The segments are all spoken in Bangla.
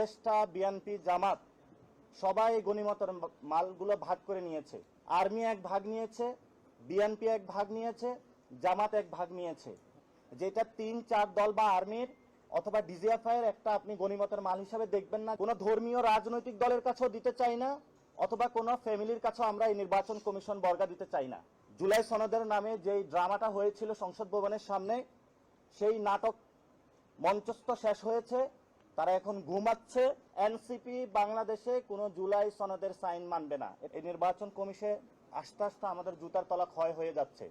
উপদেষ্টা বিএনপি, জামাত, সবাই গণিমতের মালগুলো ভাগ করে নিয়েছে। আর্মি এক ভাগ নিয়েছে, বিএনপি এক ভাগ নিয়েছে, জামাত এক ভাগ নিয়েছে। যেটা তিন, চার দল বা আর্মির অথবা ডিজিএফআই এর একটা আপনি গণিমতের মাল হিসাবে দেখবেন না। কোনো ধর্মীয় রাজনৈতিক দলের কাছেও দিতে চাই না, অথবা কোনো ফ্যামিলির কাছেও আমরা এই নির্বাচন কমিশন বর্গা দিতে চাই না। জুলাই সনদের নামে যেই ড্রামাটা হয়েছিল সংসদ ভবনের সামনে, সেই নাটক মঞ্চস্থ শেষ হয়েছে। তারা এখন ঘুমাচ্ছে। এনসিপি বাংলাদেশে কোনো জুলাই সনদের সাইন মানবে না। এই নির্বাচন কমিশে আস্তে আস্তে আমাদের জুতার তলা ক্ষয় হয়ে যাচ্ছে।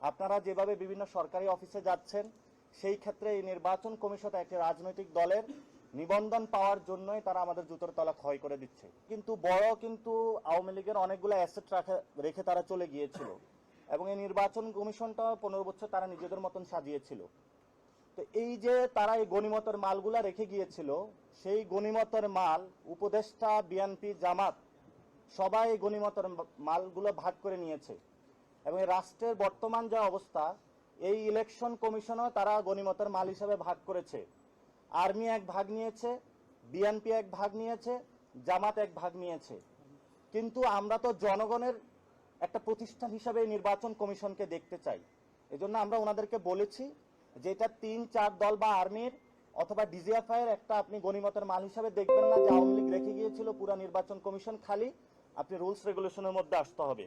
আপনারা যেভাবে বিভিন্ন সরকারি অফিসে যাচ্ছেন, সেই ক্ষেত্রে এই নির্বাচন কমিশন একটি রাজনৈতিক দলের নিবন্ধন পাওয়ার জন্যই তারা আমাদের জুতোর তলা ক্ষয় করে দিচ্ছে। কিন্তু বড় কিন্তু আওয়ামী লীগের অনেকগুলো অ্যাসেট রাখে, রেখে তারা চলে গিয়েছিল। এবং এই নির্বাচন কমিশনটা পনেরো বছর তারা নিজেদের মতন সাজিয়েছিল। এই যে তারা এই গণিমতের মালগুলা রেখে গিয়েছিল, সেই গণিমতের মাল উপদেষ্টা, বিএনপি, জামাত সবাই এই গণিমতের মালগুলো ভাগ করে নিয়েছে। এবং রাষ্ট্রের বর্তমান যা অবস্থা, এই ইলেকশন কমিশনও তারা গণিমতের মাল হিসাবে ভাগ করেছে। আর্মি এক ভাগ নিয়েছে, বিএনপি এক ভাগ নিয়েছে, জামাত এক ভাগ নিয়েছে। কিন্তু আমরা তো জনগণের একটা প্রতিষ্ঠান হিসাবে নির্বাচন কমিশনকে দেখতে চাই। এজন্য আমরা ওনাদেরকে বলেছি যে এটা তিন, চার দল বা আর্মির অথবা ডিজিএফআই এর একটা আপনি গণিমতের মাল হিসাবে দেখবেন না। যে আওয়ামী লীগ রেখে গিয়েছিল পুরা নির্বাচন কমিশন খালি। আপনি রুলস রেগুলেশনের মধ্যে আসতে হবে।